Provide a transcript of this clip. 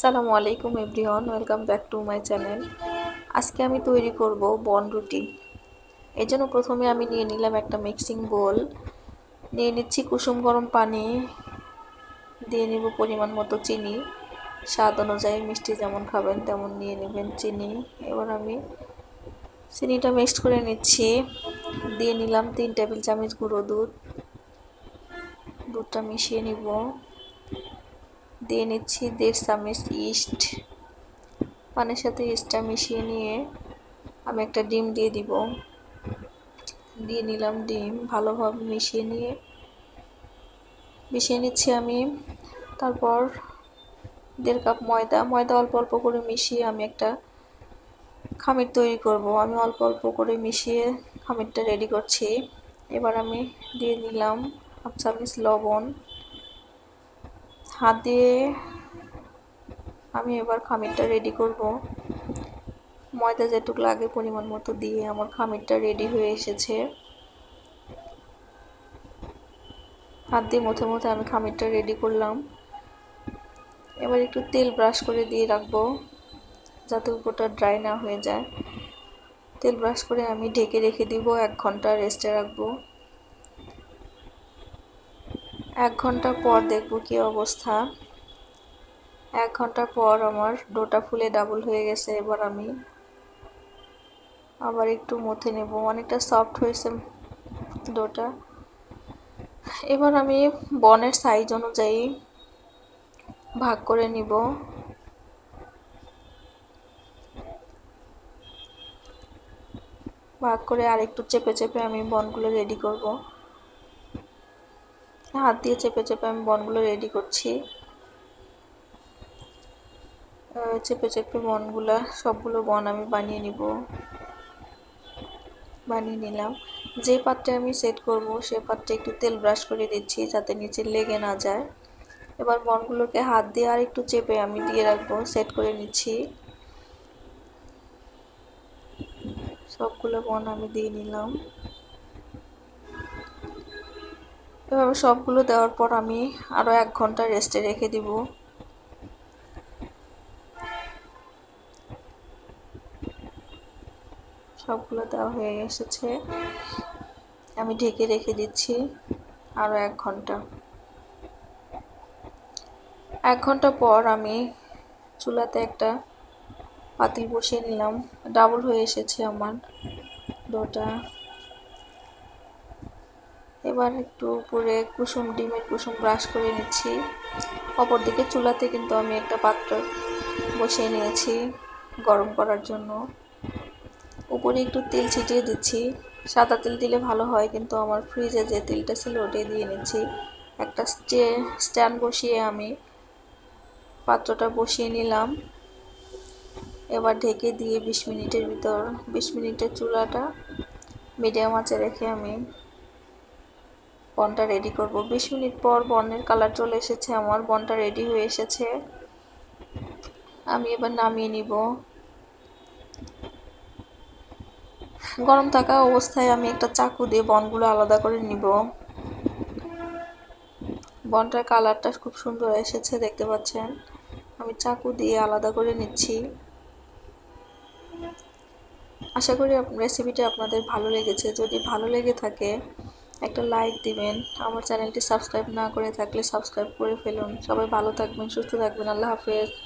সালামু আলাইকুম everyone, welcome back to my channel. আজকে আমি তৈরি করব বন রুটি। এই জন্য প্রথমে আমি নিয়ে নিলাম একটা মিক্সিং বোল। নিয়ে নিচ্ছি কুসুম গরম পানি, দিয়ে নেব পরিমাণ মতো চিনি। স্বাদ অনুযায়ী মিষ্টি যেমন খাবেন তেমন নিয়ে নেবেন চিনি। এবার আমি চিনিটা মিক্সড করে নিচ্ছি। দিয়ে নিলাম তিন টেবিল চামচ গুঁড়ো দুধ। দুধটা মিশিয়ে নিব। দিয়ে নিচ্ছি দেড় চামচ ইস্ট। পানের সাথে ইস্টটা মিশিয়ে নিয়ে আমি একটা ডিম দিয়ে দিব। দিয়ে নিলাম ডিম, ভালোভাবে মিশিয়ে নিয়ে। মিশিয়ে নিচ্ছি আমি। তারপর দেড় কাপ ময়দা ময়দা অল্প অল্প করে মিশিয়ে আমি একটা খামির তৈরি করব। আমি অল্প অল্প করে মিশিয়ে খামিরটা রেডি করছি। এবার আমি দিয়ে নিলাম হাফ চামচ লবণ। হাত দিয়ে আমি এবার খামিরটা রেডি করব। ময়দা যেটুকু লাগে পরিমাণ মতো দিয়ে আমার খামিরটা রেডি হয়ে এসেছে। হাত দিয়ে মধ্যে মধ্যে আমি খামিরটা রেডি করলাম। এবার একটু তেল ব্রাশ করে দিয়ে রাখব, যাতে উপরটা ড্রাই না হয়ে যায়। তেল ব্রাশ করে আমি ঢেকে রেখে দিব, এক ঘণ্টা রেস্টে রাখব। এক ঘণ্টা পর দেখব কি অবস্থা। এক ঘণ্টা পর আমার ডোটা ফুলে ডাবল হয়ে গেছে, এবার আমি আবার একটু মথে নেব। অনেকটা সফট হয়েছে ডোটা। এবার আমি বনের সাইজ অনুযায়ী ভাগ করে নিব। ভাগ করে আর একটু চেপে চেপে আমি বনগুলো রেডি করব। হাত দিয়ে চেপে চেপে আমি বনগুলো রেডি করছি। চেপে চেপে বনগুলা, সবগুলো বন আমি বানিয়ে নিব। বানিয়ে নিলাম। যে পাত্রে আমি সেট করব, সে পাত্রে একটু তেল ব্রাশ করে দিচ্ছি যাতে নিচে লেগে না যায়। এবার বনগুলোকে হাত দিয়ে আর একটু চেপে আমি দিয়ে রাখব সেট করে নিচ্ছি। সবগুলো বন আমি দিয়ে নিলাম। এভাবে সবগুলো দেওয়ার পর আমি আরও এক ঘণ্টা রেস্টে রেখে দিব। সবগুলো দেওয়া হয়ে এসেছে। আমি ঢেকে রেখে দিচ্ছি আরও এক ঘণ্টা। এক ঘণ্টা পর আমি চুলাতে একটা পাতিল বসিয়ে নিলাম। ডাবল হয়ে এসেছে আমার ডোটা। এবার একটু উপরে কুসুম ডিমের কুসুম ব্রাশ করে নিচ্ছি। অপরদিকে চুলাতে কিন্তু আমি একটা পাত্র বসিয়ে নিয়েছি গরম করার জন্য। উপরে একটু তেল ছিটিয়ে দিচ্ছি। সাদা তেল দিলে ভালো হয়, কিন্তু আমার ফ্রিজে যে তেলটা ছিল ওটাই দিয়ে নিচ্ছি। একটা স্টে, স্ট্যান্ড বসিয়ে আমি পাত্রটা বসিয়ে নিলাম। এবার ঢেকে দিয়ে বিশ মিনিটের ভিতর, বিশ মিনিটের চুলাটা মিডিয়াম আঁচে রেখে আমি বনটা রেডি করব। বিশ মিনিট পর বনের কালার চলে এসেছে, আমার বনটা রেডি হয়ে এসেছে। আমি এবার নামিয়ে নিব। গরম থাকা অবস্থায় আমি একটা চাকু দিয়ে বনগুলো আলাদা করে নিব। বনটার কালারটা খুব সুন্দর এসেছে, দেখতে পাচ্ছেন? আমি চাকু দিয়ে আলাদা করে নিচ্ছি। আশা করি রেসিপিটা আপনাদের ভালো লেগেছে। যদি ভালো লেগে থাকে একটা লাইক দিবেন। আমার চ্যানেলটি সাবস্ক্রাইব না করে থাকলে সাবস্ক্রাইব করে ফেলুন। সবাই ভালো থাকবেন, সুস্থ থাকবেন। আল্লাহ হাফেজ।